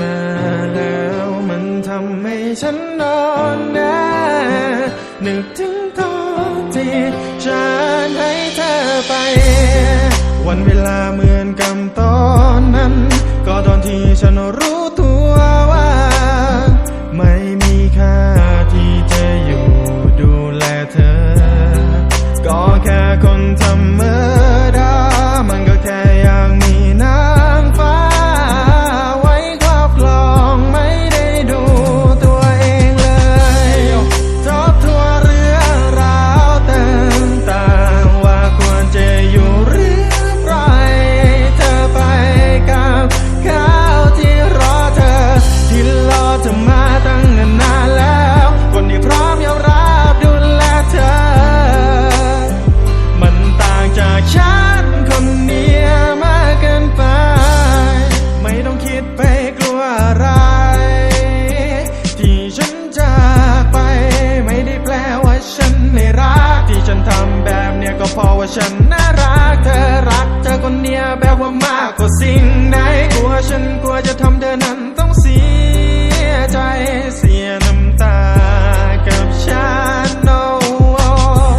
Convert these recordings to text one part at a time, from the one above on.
มาแล้วมันทำให้ฉันนอนแน่นึกถึงตอนที่ฉันให้เธอไป วันเวลาเหมือนกับตอนนั้น ก็ตอนที่ฉันรู้ตัว ฉันน่ารักเธอรักเธอคนเดียวแปลว่ามากกว่าสิ่งไหนกลัวฉันกลัวจะทำเธอนั้นต้องเสียใจเสียน้ำตากับฉันโอ้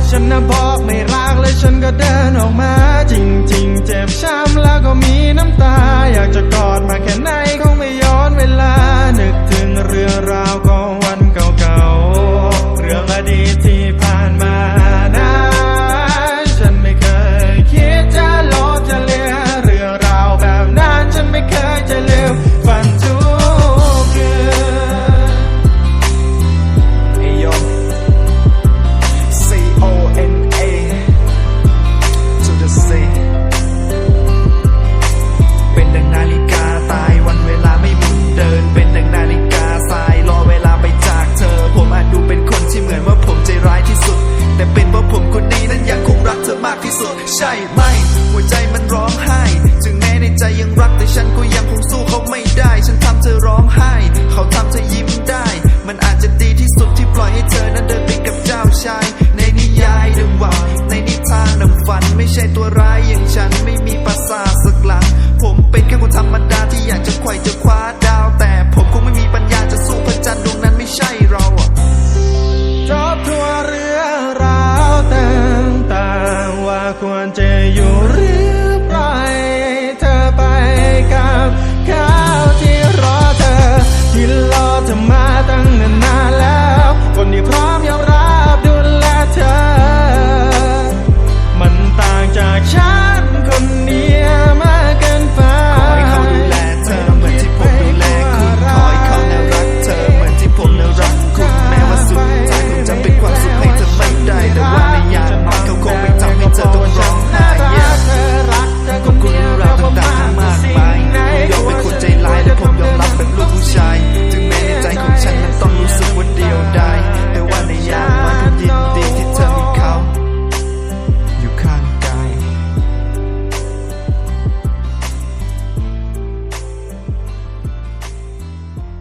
ฉันน่ะบอกไม่รักเลยฉันก็เดินออกมา จริง ๆ เจ็บช้ำแล้วก็มีน้ำตา อยากจะกอดมาแค่ 下一麦。 ควรจะ